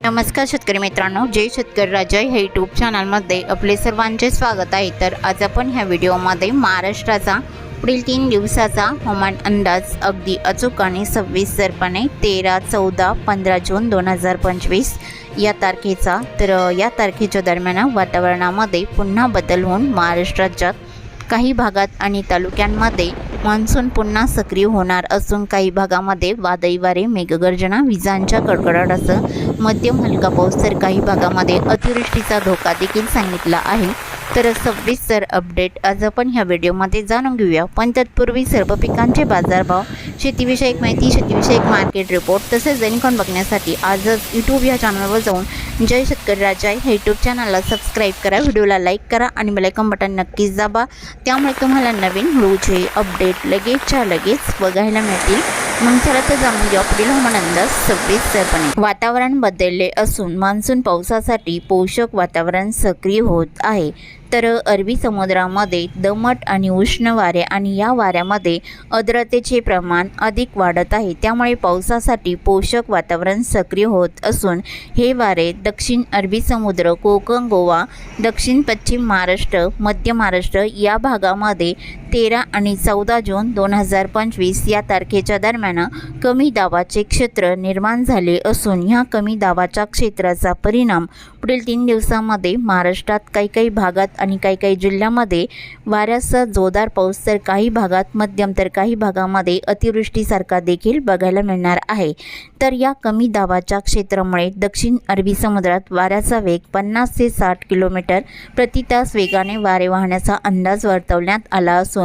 नमस्कार शेतकरी मित्रांनो जय शेतकरी राजा ह्या यूट्यूब चॅनलमध्ये आपले सर्वांचे स्वागत आहे. तर आज आपण ह्या व्हिडिओमध्ये महाराष्ट्राचा पुढील तीन दिवसाचा हवामान अंदाज अगदी अचूक आणि सविस्तरपणे तेरा चौदा पंधरा जून दोन हजार पंचवीस या तारखेचा. तर या तारखेच्या दरम्यान वातावरणामध्ये पुन्हा बदल होऊन महाराष्ट्राच्या काही भागात आणि तालुक्यांमध्ये मान्सून पुन्हा सक्रिय होणार असून काही भागामध्ये वादळी वारे मेघगर्जना विजांच्या कडकडाटासह मध्यम हलका पाऊस तर काही भागामध्ये अतिवृष्टीचा धोका देखील सांगितला आहे. तर सविस्तर अपडेट आज आपण ह्या व्हिडिओमध्ये जाणून घेऊया. पण तत्पूर्वी सर्व पिकांचे बाजारभाव शेतीविषयक माहिती शेतीविषयक मार्केट रिपोर्ट तसेच दैनिकॉन बघण्यासाठी आजच यूट्यूब या चॅनलवर जाऊन जय शेतकरी राजा ह्या यूट्यूब चॅनलला सबस्क्राईब करा. व्हिडिओला लाईक करा आणि बेलायकॉन बटन नक्कीच दाबा. त्यामुळे तुम्हाला नवीन रोजचे अपडेट लगेचच्या लगेच बघायला मिळतील. मग चला तर जाणून घ्या पुढील हवामान अंदाज सविस्तरपणे वातावरण बदलले असून मान्सून पावसासाठी पोषक वातावरण सक्रिय होत आहे. तर अरबी समुद्रामध्ये दमट आणि उष्ण वारे आणि या वाऱ्यामध्ये आर्द्रतेचे प्रमाण अधिक वाढत आहे. त्यामुळे पावसासाठी पोषक वातावरण सक्रिय होत असून हे वारे दक्षिण अरबी समुद्र कोकण गोवा दक्षिण पश्चिम महाराष्ट्र मध्य महाराष्ट्र या भागामध्ये तेरा आणि चौदा जून दोन हजार पंचवीस या तारखेच्या दरम्यान कमी दाबाचे क्षेत्र निर्माण झाले असून ह्या कमी दाबाच्या क्षेत्राचा परिणाम पुढील तीन दिवसामध्ये महाराष्ट्रात काही काही भागात आणि काही काही जिल्ह्यामध्ये वाऱ्यासह जोरदार पाऊस तर काही भागात मध्यम तर काही भागामध्ये अतिवृष्टीसारखा देखील बघायला मिळणार आहे. तर या कमी दाबाच्या क्षेत्रामुळे दक्षिण अरबी समुद्रात वाऱ्याचा वेग पन्नास ते साठ किलोमीटर प्रति तास वेगाने वारे वाहण्याचा अंदाज वर्तवण्यात आला असून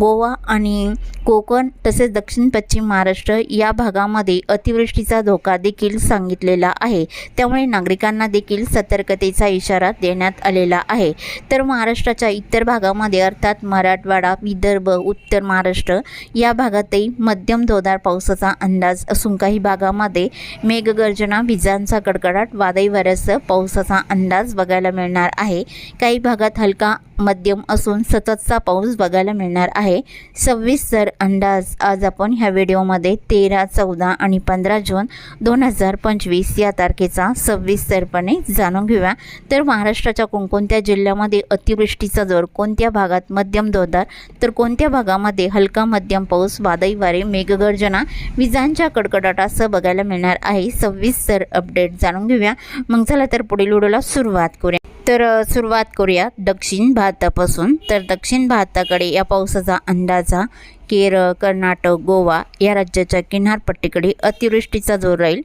गोवा आणि कोकण तसेच दक्षिण पश्चिम महाराष्ट्र या भागामध्ये अतिवृष्टीचा धोका देखील सांगितलेला आहे. त्यामुळे नागरिकांना देखील सतर्कतेचा इशारा देण्यात आलेला आहे. तर महाराष्ट्राच्या इतर भागामध्ये अर्थात मराठवाडा विदर्भ उत्तर महाराष्ट्र या भागातही मध्यम धोदार पावसाचा अंदाज असून काही भागामध्ये मेघगर्जना विजांचा कडकडाट वादळी वाऱ्यासह पावसाचा अंदाज बघायला मिळणार आहे. काही भागात हलका मध्यम असून सततचा पाऊस बघायला मिळणार आहे. सविस्तर अंदाज आज आपण ह्या व्हिडिओमध्ये तेरा चौदा आणि पंधरा जून दोन हजार पंचवीस या तारखेचा सविस्तरपणे जाणून घेऊया. तर महाराष्ट्राच्या कोणकोणत्या जिल्ह्यामध्ये अतिवृष्टीचा जोर कोणत्या भागात मध्यम जोरदार तर कोणत्या भागामध्ये हलका मध्यम पाऊस वादळी वारे मेघगर्जना विजांच्या कडकडाटासह बघायला मिळणार आहे. सविस्तर अपडेट जाणून घेऊया. मग चला तर पुढील व्हिडिओला सुरुवात करूया. तर सुरुवात करूया. दक्षिण भारतापासून तर दक्षिण भारताकडे या पावसाचा अंदाजा केरळ कर्नाटक गोवा या राज्याच्या किनारपट्टीकडे अतिवृष्टीचा जोर राहील.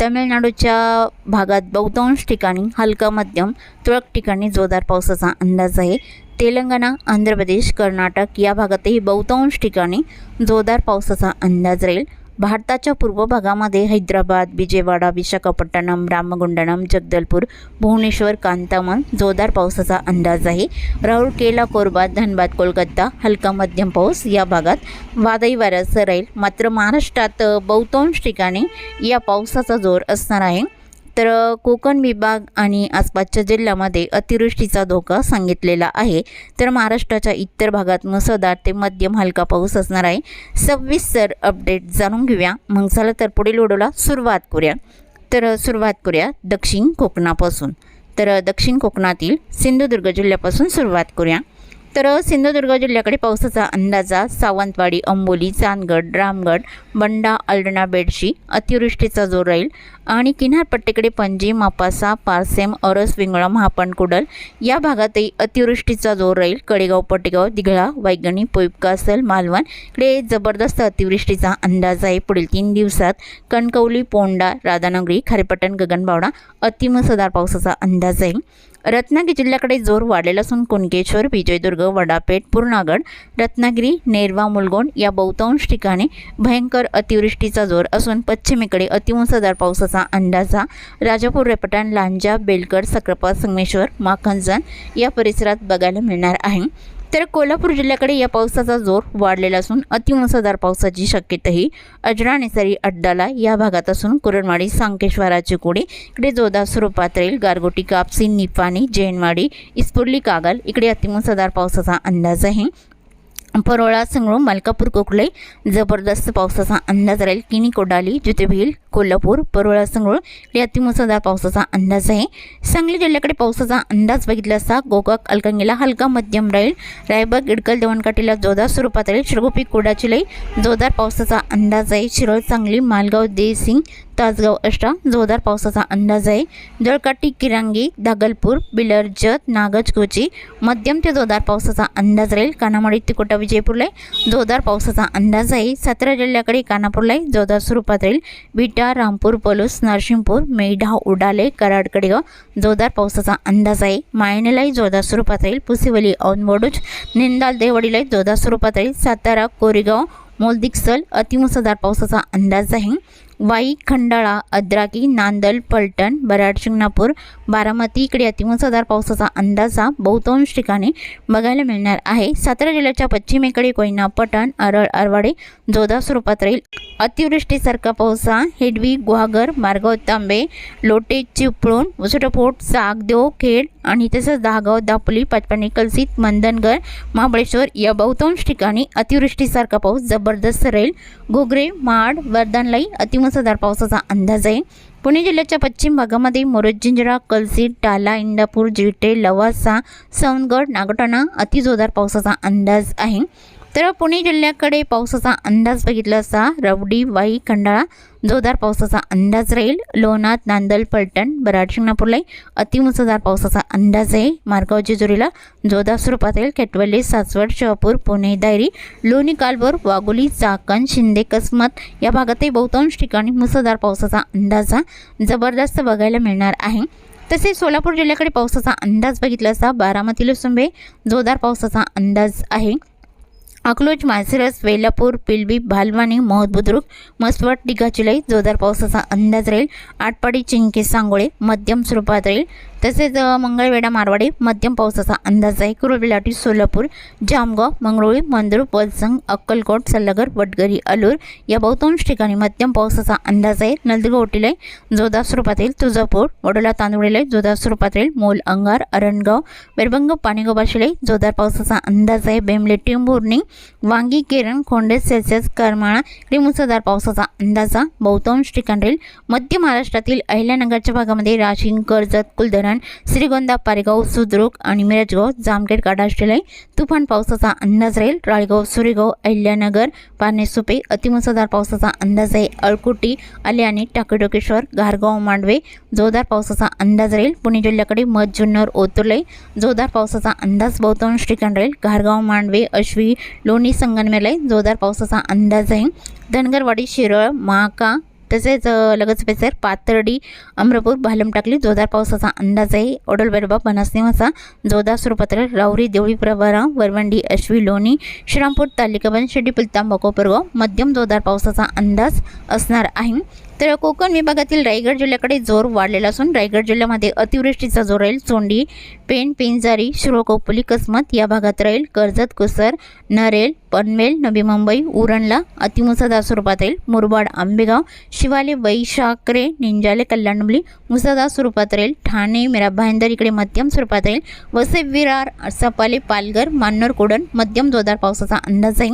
तमिळनाडूच्या भागात बहुतांश ठिकाणी हलका मध्यम तुरळक ठिकाणी जोरदार पावसाचा अंदाज आहे. तेलंगणा आंध्र प्रदेश कर्नाटक या भागातही बहुतांश ठिकाणी जोरदार पावसाचा अंदाज राहील. भारताच्या पूर्व भागामध्ये हैदराबाद विजयवाडा विशाखापट्टणम रामगुंडणम जगदलपूर भुवनेश्वर कांतामन जोरदार पावसाचा अंदाज आहे. राऊरकेला कोरबा धनबाद कोलकाता हलका मध्यम पाऊस या भागात वादळी वाऱ्यासह राहील. मात्र महाराष्ट्रात बहुतांश ठिकाणी या पावसाचा जोर असणार आहे. तर कोकण विभाग आणि आसपासच्या जिल्ह्यामध्ये अतिवृष्टीचा धोका सांगितलेला आहे. तर महाराष्ट्राच्या इतर भागात मुसळधार ते मध्यम हलका पाऊस असणार आहे. सविस्तर अपडेट जाणून घेऊया. मग चला तर पुढील व्हिडिओला सुरुवात करूया. तर सुरुवात करूया दक्षिण कोकणापासून. तर दक्षिण कोकणातील सिंधुदुर्ग जिल्ह्यापासून सुरुवात करूया. तर सिंधुदुर्ग जिल्ह्याकडे पावसाचा अंदाजा सावंतवाडी अंबोली चांदगड रामगड बंडा अल्डणा बेडशी अतिवृष्टीचा जोर राहील आणि किनारपट्टीकडे पणजी मापासा पारसेम अरस विंगळा महापणकुडल या भागातही अतिवृष्टीचा जोर राहील. कडेगाव पटेगाव दिघळा वैगणी पोईपकासल मालवण इकडे जबरदस्त अतिवृष्टीचा अंदाज आहे. पुढील तीन दिवसात कणकवली पोंडा राधानगरी खारेपट्टण गगनबावडा अतिमसदार पावसाचा अंदाज आहे रत्नागिरी जिल्ह्याकडे जोर वाढलेला असून कुणकेश्वर विजयदुर्ग वडापेठ पूर्णागड रत्नागिरी नेरवा मुलगोंड या बहुतांश ठिकाणी भयंकर अतिवृष्टीचा जोर असून पश्चिमेकडे अतिमुसळधार पावसाचा अंदाजा. राजापूर रेपटाण लांजा बेलकर सक्रापा संगमेश्वर माखंजन या परिसरात बघायला मिळणार आहे. तर कोल्हापूर जिल्ह्याकडे या पावसाचा जोर वाढलेला असून अतिमुसळधार पावसाची शक्यताही अजरानेसरी अड्डाला या भागात असून कुरणवाडी सांकेश्वराची कोडी इकडे जोरदार स्वरूपात राहील गारगोटी कापसी निपाणी जैनवाडी इस्पुर्ली कागल इकडे अतिमुसळधार पावसाचा अंदाज आहे. परोळा संगळू मलकापूर कोकळे जबरदस्त पावसाचा अंदाज राहील. किनी कोडाली जुतेभिल कोल्हापूर परोळा संगळू या अतिमुसळधार पावसाचा अंदाज आहे. सांगली जिल्ह्याकडे पावसाचा अंदाज बघितला असता गोकाक अलकंगीला हलका मध्यम राहील. रायबाग इडकल देवणकाठीला जोरदार स्वरूपात राहील. शिरगोपी कोडाची लई जोरदार पावसाचा अंदाज आहे. शिरोळ सांगली मालगाव देसिंग तासगाव अष्टा जोरदार पावसाचा अंदाज आहे. जळकाटी किरांगी दागलपूर बिलरजत नागजकोची मध्यम ते जोरदार पावसाचा अंदाज राहील. कानामाडी तिकोटा विजयपूरला जोरदार पावसाचा अंदाज आहे. सातारा जिल्ह्याकडे कानापूरला जोरदार स्वरूपात राहील. बिटा रामपूर पलूस नरसिंहपूर मेढा उडाले कराडकडे जोरदार पावसाचा अंदाज आहे. मायनेलाही जोरदार स्वरूपात राहील. पुसिवली औनबोडूच निंदाल देवडीलाही जोरदार स्वरूपात राहील. सातारा कोरेगाव मोलदिक्सल अतिमुसळधार पावसाचा अंदाज आहे. वाई खंडाळा अद्राकी नांदल पलटण बराड शिंगणापूर बारामती इकडे अतिमुसळधार पावसाचा अंदाजा बहुतांश ठिकाणी बघायला मिळणार आहे. सातारा जिल्ह्याच्या पश्चिमेकडे कोयना पटण अरळ अरवाडे जोधा स्वरूपात राहील. अतिवृष्टीसारखा पावसा हेडवी गुहागर मार्गाव तांबे लोटे चिपळूण वसुटपोट सागदेव खेड आणि तसंच दहागाव दापोली पाचपाणी कलसित मंदनगर महाबळेश्वर या बहुतांश ठिकाणी अतिवृष्टीसारखा पाऊस जबरदस्त राहील. घोगरे माड वर्धनलाई पावसाचा अंदाज आहे. पुणे जिल्ह्याच्या पश्चिम भागामध्ये मोरज जिंजरा टाला इंदापूर जिटे लवासा सवनगड नागटाणा अतिजोरदार पावसाचा अंदाज आहे. तर पुणे जिल्ह्याकडे पावसाचा अंदाज बघितला असता रवडी वाई खंडाळा जोरदार पावसाचा अंदाज राहील. लोणात नांदल पलटण बराड शिंगणापूरलाही अतिमुसळधार पावसाचा अंदाज आहे. मार्गाव जेजुरीला जोरदार स्वरूपात राहील. केटवली सासवड शहापूर पुणे दायरी लोणी कालभोर वाघोली चाकण शिंदे कसमत या भागातही बहुतांश ठिकाणी मुसळधार पावसाचा अंदाज हा जबरदस्त बघायला मिळणार आहे. तसेच सोलापूर जिल्ह्याकडे पावसाचा अंदाज बघितला असता बारामती लुसुंबे जोरदार पावसाचा अंदाज आहे. अकलूज माळशिरस वेलापूर पिलबी भालवाणी मोहद बुद्रुक मसवट डिगाचिलाई जोरदार पावसाचा अंदाज राहील. आटपाडी चिंकी सांगोळे मध्यम स्वरूपात राहील. तसेच मंगळवेढा मारवाडी मध्यम पावसाचा अंदाज आहे. कुरुबिलाटी सोलापूर जामगाव मंगरुळी मंदूर पलसंग अक्कलकोट सल्लागर वडगरी अलूर या बहुतांश ठिकाणी मध्यम पावसाचा अंदाज आहे. नंदगाव ओटीलाई जोरदार स्वरूपात येईल तुळजापूर वडोला तांदुळीलाई जोरदार स्वरूपात येईल मोल अंगार अरणगाव बेरबंग पाणीगाव बाशिलाई जोरदार पावसाचा अंदाज आहे. बेमले टिंबुर्णी वांगी केरण खोंडे सेल्सिअस करमाळा इकडे मुसळधार पावसाचा अंदाजा बहुतांश ठिकाण राहील. मध्य महाराष्ट्रातील अहिल्यानगरच्या भागामध्ये राशीन कर्जत कुलधरण श्रीगोंदा पारेगाव सुद्रुक आणि मिरजगाव जामखेड काढाष्टेलाई तुफान पावसाचा अंदाज राहील. राळगाव सुरेगाव अहिल्यानगर पारनेसुपे अतिमुसळधार पावसाचा अंदाज आहे अळकुटी आल्याने टाकेडोकेश्वर घारगाव मांडवे जोरदार पावसाचा अंदाज राहील. पुणे जिल्ह्याकडे मध जुन्नर ओतुर्लाई जोरदार पावसाचा अंदाज बहुतांश ठिकाण राहील. घारगाव मांडवे अश्वी लोणी संगमनेरलाई जोरदार पावसाचा अंदाज आहे धनगरवाडी शिरळ महाका तसेच लगेच पेसर पाथर्डी अमरापूर भालम टाकली. जोरदार पावसाचा अंदाज आहे. ओडल बेरबा निवासा जोरदार सुरपत्र. राऊरी देवळी प्रवारा वरवंडी अश्वी लोणी श्रीरामपूर तालिकाबंद शिर्डी पुलतांबा कोपरगाव. मध्यम जोरदार पावसाचा अंदाज असणार आहे. तर कोकण विभागातील रायगड जिल्ह्याकडे जोर वाढलेला असून रायगड जिल्ह्यामध्ये अतिवृष्टीचा जोर राहील. चोंडी पेण पिंजारी शिरोकोपली कसमत या भागात राहील. कर्जत कुसर नरेल पनवेल नवी मुंबई उरणला अतिमुसळधार स्वरूपात राहील. मुरबाड आंबेगाव शिवाले वैशाकरे निंजाले कल्याणबली मुसळधार स्वरूपात राहील. ठाणे मेरा भाईंदर इकडे मध्यम स्वरूपात राहील. वसे विरार सपाले पालघर मान्नर कोडण मध्यम जोरदार पावसाचा अंदाज आहे.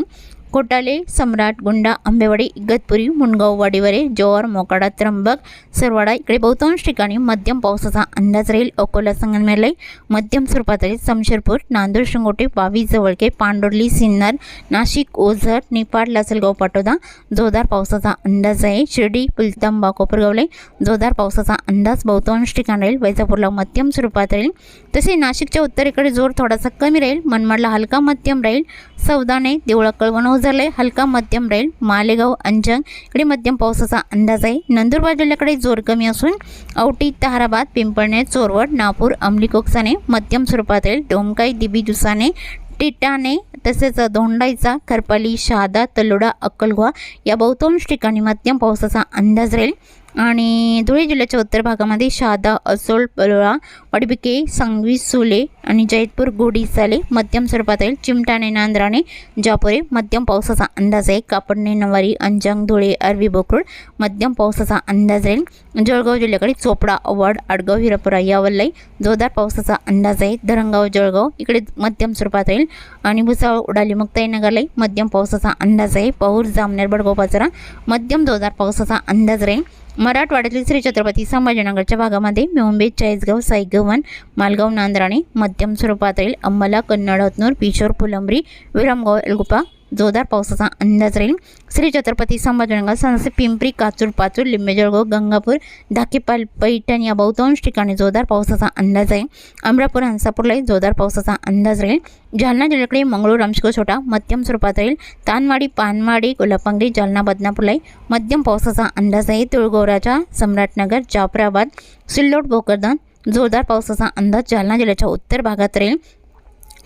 कोटाले सम्राट गुंडा आंबेवाडी इगतपुरी मुनगाव वाडीवरे जोर मोकाडा त्र्यंबक सरवाडा इकडे बहुतांश ठिकाणी मध्यम पावसाचा अंदाज राहील अकोला संगमेरलाई मध्यम स्वरूपात राहील समशेरपूर नांदूर शिंगोटे बावी जवळके पांडुर्ली सिन्नर नाशिक ओझर निपाड लासलगाव पाटोदा जोरदार पावसाचा अंदाज आहे शिर्डी पुलतांबा कोपरगावले जोरदार पावसाचा अंदाज बहुतांश ठिकाण राहील वैजापूरला मध्यम स्वरूपात राहील तसे नाशिकच्या उत्तरेकडे जोर थोडासा कमी राहील मनमाडला हलका मध्यम राहील सौदाने देवळा कळवण ओझरले हलका मध्यम राहील मालेगाव अंजंग. इकडे मध्यम पावसाचा अंदाज आहे. नंदुरबार जिल्ह्याकडे जोर कमी असून औटी ताराबाद पिंपळणे चोरवड नागपूर अंमली कोकसाने मध्यम स्वरूपात राहील डोंकाई दिबी दुसाने टिटाणे तसेच धोंडाईचा खरपाली शहादा तलोडा अक्कलगुहा या बहुतांश ठिकाणी मध्यम पावसाचा अंदाज राहील आणि धुळे जिल्ह्याच्या उत्तर भागामध्ये शहादा असोल पलोळा वडबिके सांगवी सुले आणि जैतपूर गोडीसाले मध्यम स्वरूपात येईल चिमटाणे नांद्राणे जापुरे मध्यम पावसाचा अंदाज आहे. कापडणे नवारी अंजंग धुळे अरवी बोकरूड मध्यम पावसाचा अंदाज राहील. जळगाव जिल्ह्याकडे चोपडा अवाड आडगाव हिरापुरा यावल्लाई जोरदार पावसाचा अंदाज आहे. धरणगाव जळगाव इकडे मध्यम स्वरूपात राहील आणि भुसावळ उडाली मुक्ताईनगरलाही मध्यम पावसाचा अंदाज आहे. पाऊर जामनेर बडगाव पाचरा मध्यम जोरदार पावसाचा अंदाज राहील. मराठवाड्यातील श्री छत्रपती संभाजीनगरच्या भागामध्ये मुंबई चाळीसगाव साईगव्हाण मालगाव नांदराणे मध्यम स्वरूपात राहील. अंबाला कन्नड हतनूर पिशोर फुलंबरी विरमगाव एलगुपा जोरदार पावसाचा अंदाज राहील. श्री छत्रपती संभाजीनगर सनसे पिंपरी काचूर पाचूर लिंबेजळगाव गंगापूर धाकेपाल पैठण या बहुतांश ठिकाणी जोरदार पावसाचा अंदाज आहे. अमरापूर हंसापूरलाही जोरदार पावसाचा अंदाज राहील. जालना जिल्ह्याकडे मंगळूर रामशिको छोटा मध्यम स्वरूपात राहील. तानवाडी पानवाडी कोल्हापांगरी जालना बदनापूरलाही मध्यम पावसाचा अंदाज आहे. तुळगोराच्या सम्राटनगर जाफराबाद सिल्लोड भोकरदन जोरदार पावसाचा अंदाज जालना जिल्ह्याच्या उत्तर भागात राहील.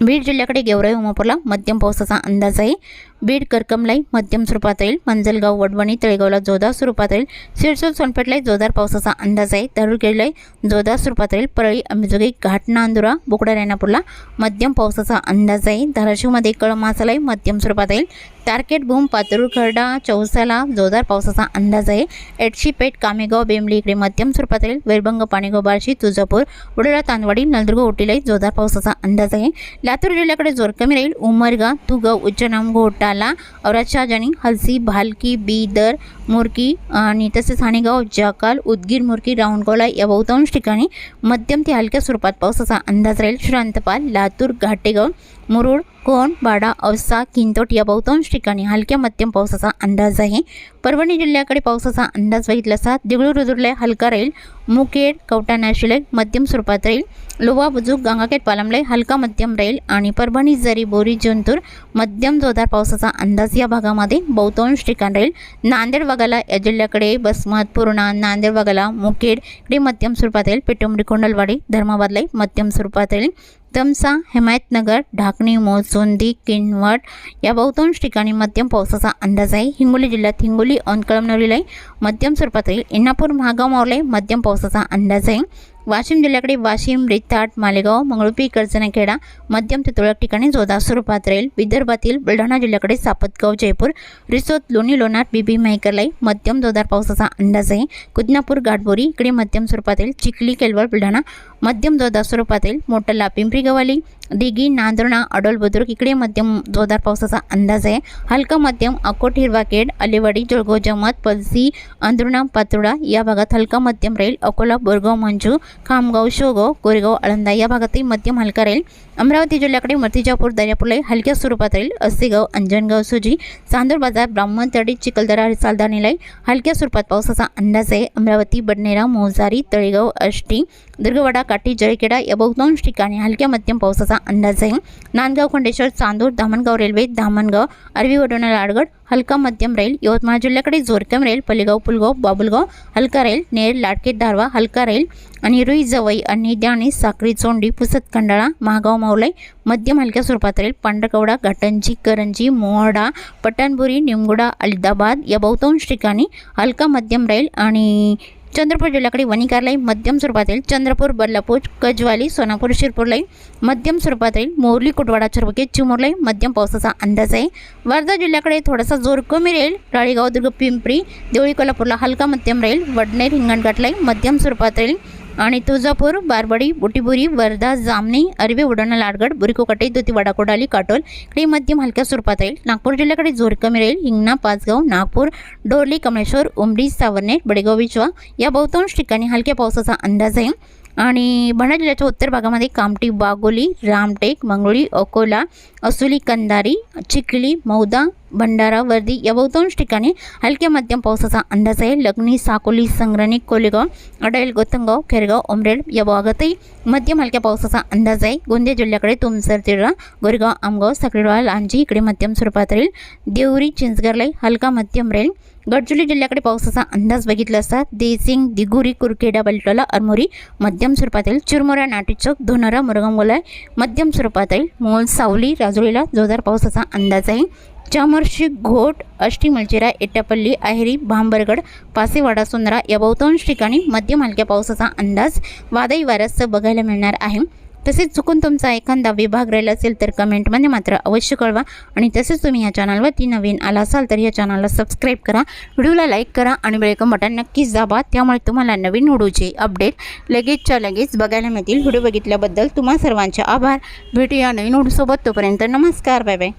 बीड जिल्ह्याकडे गेवराई उमापूरला मध्यम पावसाचा अंदाज आहे. बीड करकमलाई मध्यम स्वरूपात राहील. मंजलगाव वडवणी तळेगावला जोरदार स्वरूपात राहील. सिरसोल सोनपेठलाही जोरदार पावसाचा अंदाज आहे. तरुरखेडलाही जोरदार स्वरूपात राहील. परळी अंबेजोगाई घाट नांदुरा बोकडा रेणापूरला मध्यम पावसाचा अंदाज आहे. धाराशिवमध्ये कळमासालाही मध्यम स्वरूपात राहील. तारकेट भूम पातूर खरडा चौसाला जोरदार पावसाचा अंदाज आहे. एडशीपेठ कामेगाव बेंबली इकडे मध्यम स्वरूपात राहील. वैरभंग पाणेगाव बार्शी तुळजापूर वडोरा तांदवाडी नलदुर्ग ओटीलाही जोरदार पावसाचा अंदाज आहे. लातूर जिल्ह्याकडे जोर कमी राहील. उमरगा तुगाव उच्चनाम घोटाला औराद जनी हलसी भालकी बीदर मुरकी आणि तसेच हाणेगाव जाकाल उदगीर मुरकी राऊंडगोला या बहुतांश ठिकाणी मध्यम ते हलक्या स्वरूपात पावसाचा अंदाज राहील. श्रांतपाल लातूर घाटेगाव मुरुड कोण? बाडा औसा किंतोट या बहुतांश ठिकाणी हलक्या मध्यम पावसाचा अंदाज आहे. परभणी जिल्ह्याकडे पावसाचा अंदाज बघितला असा दिगळू रुद्रला हलका राहील. मुखेड कवटा नॅशिले मध्यम स्वरूपात राहील. लोवा बुजुक गंगाखेड पालमले हलका मध्यम राहील. आणि परभणी जरी बोरी जंतूर मध्यम जोरदार पावसाचा अंदाज या भागामध्ये बहुतांश ठिकाण राहील. नांदेड वगाला या जिल्ह्याकडे बसमत पूर्णा नांदेड वगाला मुखेड इकडे मध्यम स्वरूपात राहील. पेटुंबडी कोंडलवाडी धर्माबादलाही मध्यम स्वरूपात राहील. तमसा हिमायतनगर ढाकणी मोचोंदी किनवट या बहुतांश ठिकाणी मध्यम पावसाचा अंदाज आहे. हिंगोली जिल्ह्यात हिंगोली ऑन कळमनवलीलाही मध्यम स्वरूपात राहील. इंदापूर महागाव मावलाही मध्यम पावसाचा अंदाज आहे. वाशिम जिल्ह्याकडे वाशिम रिताट मालेगाव मंगळुपी कर्जनखेडा मध्यम ते तुरळक ठिकाणी जोरदार स्वरूपात राहील. विदर्भातील बुलढाणा जिल्ह्याकडे सापतगाव जयपूर रिसोत लोणी लोणार बीबी मेहकरलाई मध्यम जोरदार पावसाचा अंदाज आहे. कुदनापूर गाठबोरी इकडे मध्यम स्वरूपात येईल चिखली केलवळ बुलढाणा मध्यम जोरदार स्वरूपात येईल मोटला पिंपरी गवाली दिघी नांदुर्णा अडोल बुद्रुक इकडे मध्यम जोरदार पावसाचा अंदाज आहे. हलका मध्यम अकोट हिरवाखेड अलिवाडी जळगाव जमत पलसी अंधुर्णा पातुडा या भागात हलका मध्यम राहील अकोला बोरगाव मंजू खामगाव शोगाव कोरेगाव आळंदा या भागातही मध्यम हलका राहील अमरावती जिल्ह्याकडे मर्तिजापूर दर्यापूरलाही हलक्या स्वरूपात राहील अस्सेगाव अंजनगाव सुजी चांदूर बाजार ब्राह्मणतडी चिखलदरा सालदाणीलाही हलक्या स्वरूपात पावसाचा अंदाज आहे. अमरावती बडनेरा मोजारी तळेगाव अष्टी दुर्गवाडा काठी जळखेडा या बहुतांश ठिकाणी हलक्या मध्यम पावसाचा अंदाज आहे नांदगाव खंडेश्वर चांदूर धामणगाव रेल्वे धामणगाव अरवी वडोणा लाडगड हलका मध्यम राहील यवतमाळ जिल्ह्याकडे जोरकम राहील पलेगाव पुलगाव बाबुलगाव हलका राहील नेर लाटके दारवा हलका राहील आणि रुई जवई आणि द्याणी साखरी चोंडी पुसत खंडाळा महागाव मावलाई मध्यम हलक्या स्वरूपात राहील पांढरकवडा घाटंजी करंजी मोहडा पठाणपुरी निमगुडा अलिदाबाद या बहुतांश ठिकाणी हलका मध्यम राहील आणि चंद्रपूर जिल्ह्याकडे वणिकारलाई मध्यम स्वरूपात येईल चंद्रपूर बदलापूर कजवाली सोनापूर शिरपूरलाई मध्यम स्वरूपात येईल मोरली कुटवाडा चरबके चिमूरलाई मध्यम पावसाचा अंदाज आहे. वर्धा जिल्ह्याकडे थोडासा जोर कमी राहील. राळेगाव दुर्ग पिंपरी देवळी कोल्हापूरला हलका मध्यम राहील. वडनेर हिंगणघाटलाई मध्यम स्वरूपात राहील आणि तुळजापूर बारबडी बुटीबुरी वर्धा जामणी अरवे उडाणा लाडगड बुरिकोकटे दुतीवाडा कोडाली काटोल इकडे मध्यम हलक्या स्वरूपात राहील नागपूर जिल्ह्याकडे जोर कमी राहील हिंगणा पाचगाव नागपूर डोरली कमळेश्वर उमरी सावरनेर बडेगाव विचवा या बहुतांश ठिकाणी हलक्या पावसाचा अंदाज आहे. आणि भंडारा जिल्ह्याच्या उत्तर भागामध्ये कामठी बागोली रामटेक मंगळी अकोला असुली कंदारी चिखली मौदा भंडारा वर्दी या बहुतांश ठिकाणी हलक्या मध्यम पावसाचा अंदाज आहे. लग्नी साकोली संग्रणी कोलेगाव अडाईल गोतंगाव खेरगाव उमरेड या भागातही मध्यम हलक्या पावसाचा अंदाज आहे. गोंदिया जिल्ह्याकडे तुमसर तिळा गोरेगाव आमगाव साखरेवाडा लांजी इकडे मध्यम स्वरूपात राहील. देवरी चिंचगरलाई हलका मध्यम राहील. गडचिरोली जिल्ह्याकडे पावसाचा अंदाज बघितला असता देसिंग दिगुरी कुरखेडा बलटोला अरमोरी मध्यम स्वरूपात येईल चिरमोरा नाटेचौक धोनरा मुरगमगोलाय मध्यम स्वरूपात येईल मोल सावली राजुरीला जोरदार पावसाचा अंदाज आहे. चामर्शी घोट अष्टीमलचिरा मलचिरा एट्टापल्ली आहेरी भांबरगड पासेवाडा सुंदरा या बहुतांश ठिकाणी मध्यम हलक्या पावसाचा अंदाज वादळी वाऱ्यासह बघायला मिळणार आहे. तसेच चुकून तुमचा एखादा विभाग राहिला असेल तर कमेंटमध्ये मात्र अवश्य कळवा आणि तसेच तुम्ही या चॅनलवरती नवीन आला असाल तर या चॅनलला सबस्क्राईब करा व्हिडिओला लाईक करा आणि बेलकम बटन नक्कीच दाबा. त्यामुळे तुम्हाला नवीन व्हिडिओचे अपडेट लगेचच्या लगेच बघायला मिळतील. व्हिडिओ बघितल्याबद्दल तुम्हा सर्वांचे आभार. भेटूया नवीन व्हिडिओसोबत. तोपर्यंत नमस्कार. Bye bye.